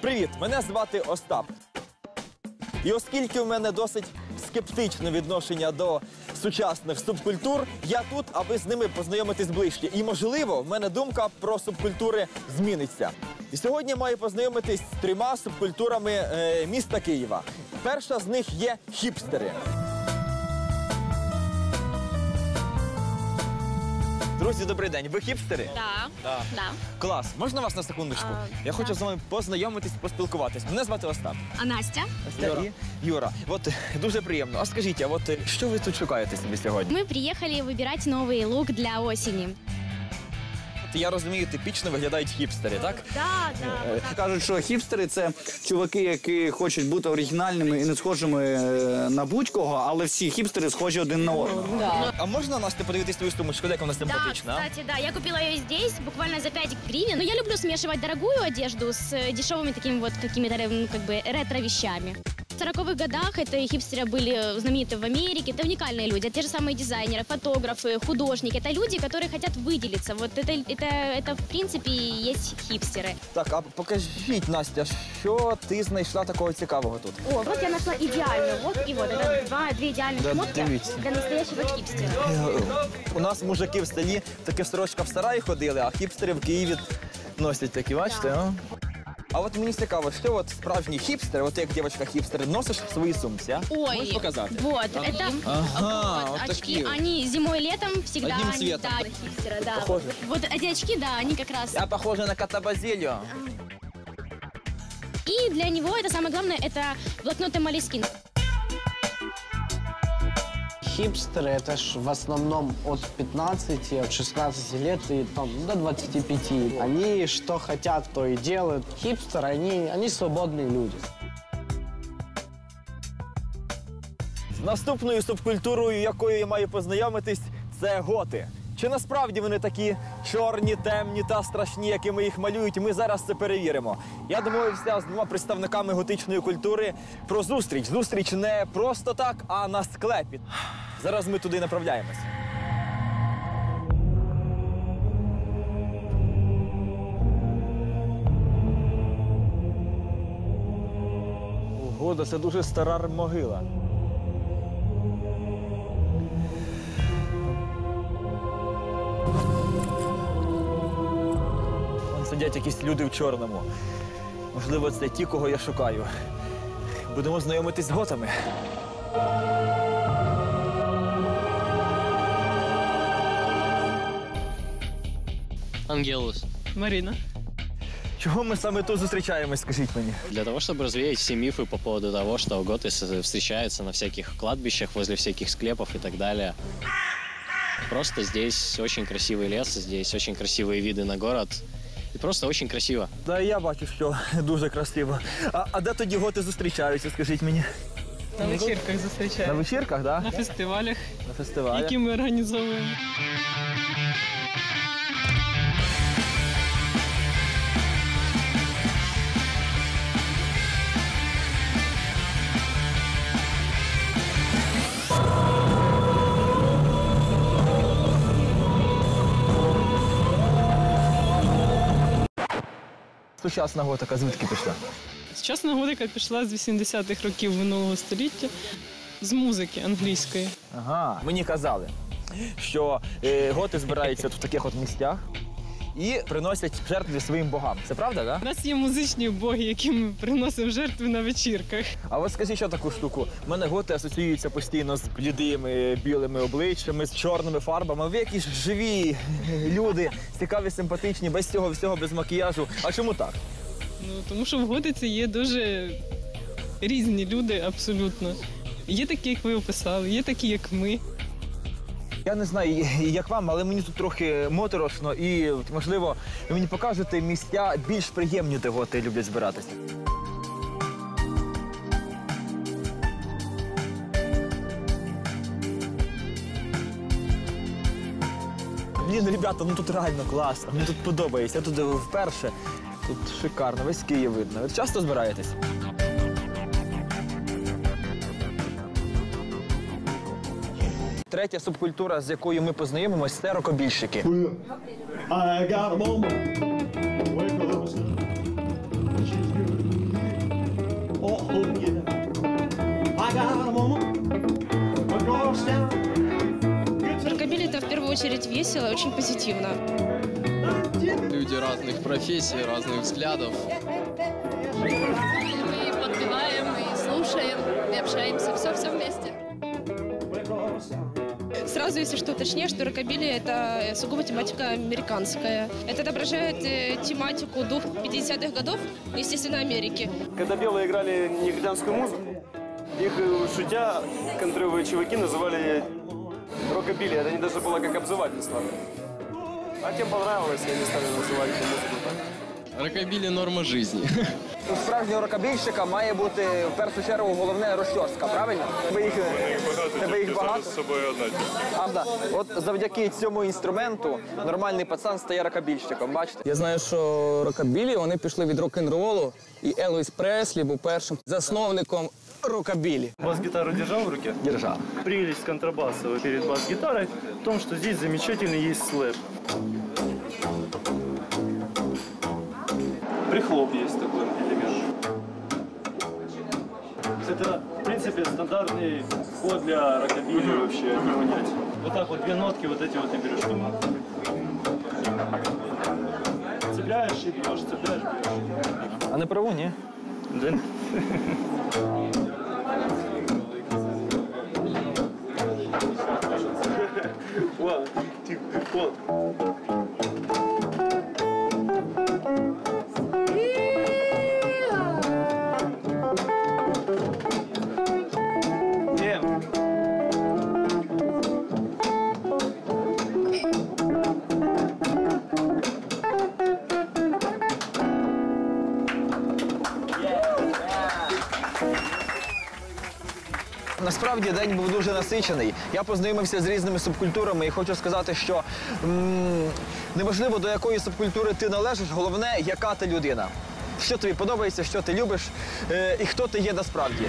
Привіт, мене звати Остап. І оскільки в мене досить скептичне відношення до сучасних субкультур, я тут, аби з ними познайомитись ближче. І, можливо, в мене думка про субкультури зміниться. І сьогодні маю познайомитись з трьома субкультурами е, міста Києва. Перша з них є хіпстери. Друзі, добрий день. Ви хіпстери? Да. Да. Да. Клас. Можна вас на секундочку? А, Я хочу да. з вами познайомитись, поспілкуватись. Мене звати Остап. А Настя? Юра. І Юра, от е, дуже приємно. А скажіть, а от е, що ви тут шукаєте собі сьогодні? Мы приехали выбирать новый лук для осени. От я розумію, типічно виглядають хіпстери, так? Да, да. Е, Кажуть, що хіпстери це чуваки, які хочуть бути оригінальними і не схожими е, на будь-кого, але всі хіпстери схожі один на одного. А можна Настя подивитись твою сумочку, як вона Да, симпатична? а? кстати, да, я купила ее здесь буквально за 5 гривен. Но я люблю смешивать дорогую одежду с э, дешевыми такими вот какими-то ну, как бы ретро-вещами. В 40-х годах это хипстеры были знамениты в Америке. Это уникальные люди. Те же самые дизайнеры, фотографы, художники. Это люди, которые хотят выделиться. Вот это, это, это в принципе, и есть хипстеры. Так, а покажіть, Настя, що ти знайшла такого цікавого тут? О, вот я нашла идеальную. Вот и вот. Это два, две идеальных Да, шмотки дивіться. для настоящего хипстера. У нас мужики в селі таке сорочка в сараї ходили, а хіпстери в Києві носять такі, бачите? а? А от мені цікаво, що от справжній хіпстер, от ти як дівчинка хіпстер, носиш в своїй сумці, а? Ой, Можеш показати? Вот, это Ага, вот, вот очки. такие вот. Они зимой и летом всегда Одним они, цветом. да, хипстера, да. Похоже. Вот эти очки, да, они как раз. Я похожа на кота Базилио. И для него это самое главное, это блокноты Молескин. Хипстеры это ж в основном от 15, от 16 лет и там до 25. Они что хотят, то и делают. Хипстеры, они, они свободные люди. Наступною субкультурою, якою я маю познайомитись, це готи. Чи насправді вони такі чорні, темні та страшні, якими їх малюють? Ми зараз це перевіримо. Я домовився з двома представниками готичної культури про зустріч. Зустріч не просто так, а на склепі. Зараз ми туди направляємось. Ого, це дуже стара могила. Вон сидять якісь люди в чорному. Можливо, це ті, кого я шукаю. Будемо знайомитись з готами. Ангелус. Марина. Чого ми саме тут зустрічаємось, скажіть мені? Для того, чтобы развеять все мифы по поводу того, что готы с- встречаются на всяких кладбищах, возле всяких склепов и так далее. Просто здесь очень красивый лес, здесь очень красивые виды на город. И просто очень красиво. Да, я бачу, що дуже красиво. А, а де тоді готи зустрічаються, скажіть мені? На вечірках На вечірках, вечірках, да? На фестивалях, На фестивалях. які ми організовуємо. Сучасна готика, звідки пішла? Сучасна готика пішла з 80-х років минулого століття з музики англійської. Ага. Мені казали, що е, готи збираються в таких от місцях і приносять жертви своїм богам. Це правда, так? У нас є музичні боги, які ми приносимо жертви на вечірках. А от скажіть, що таку штуку. У мене готи асоціюються постійно з блідими білими обличчями, з чорними фарбами. Ви якісь живі люди, цікаві, симпатичні, без цього всього, без макіяжу. А чому так? Ну, тому що в готиці є дуже різні люди абсолютно. Є такі, як ви описали, є такі, як ми. Я не знаю, як вам, але мені тут трохи моторошно і, можливо, ви мені покажете місця більш приємні, де готи люблять збиратися. Блін, ребята, ну тут реально класно. Мені тут подобається. Я тут вперше. Тут шикарно, весь Київ видно. Ви часто збираєтесь? Третя субкультура, з якою ми познайомимось, це рокобільщики. I got в первую очередь весело и позитивно. Люди разных професій, різних взглядов. Ми подпеваем и слушаем, и общаемся, все-все вместе. Сразу, если что, точнее, что рокобили это сугубо тематика американская. Это отображает э, тематику дух 50-х годов, естественно, Америки. Когда белые играли негритянскую музыку, их э, шутя контровые чуваки называли рокобили. Это не даже было как обзывательство. А тем понравилось, и они стали называть эту музыку так. Рокобили норма жизни. У справжнього рокобільщика має бути в першу чергу головне розчоска, правильно? Тебе їх, тебе їх багато. З собою одна. А, да. От завдяки цьому інструменту нормальний пацан стає рокобільщиком, бачите? Я знаю, що рокабілі вони пішли від рок-н-ролу, і Елвіс Преслі був першим засновником рокабілі. Бас-гитару держал в руке? Держав. Прелесть контрабаса перед бас-гитарой в том, что здесь замечательный есть слэп. Прихлоп есть такой элемент. Это, в принципе, стандартный ход для рокобили вообще, не унять. Вот так вот две нотки, вот эти вот и берешь. Цепляешь и бьешь, цепляешь, бьешь. А не праву, ні? Да. One, two, one. Насправді день був дуже насичений. Я познайомився з різними субкультурами і хочу сказати, що неважливо до якої субкультури ти належиш, головне, яка ти людина. Що тобі подобається, що ти любиш е, і хто ти є насправді.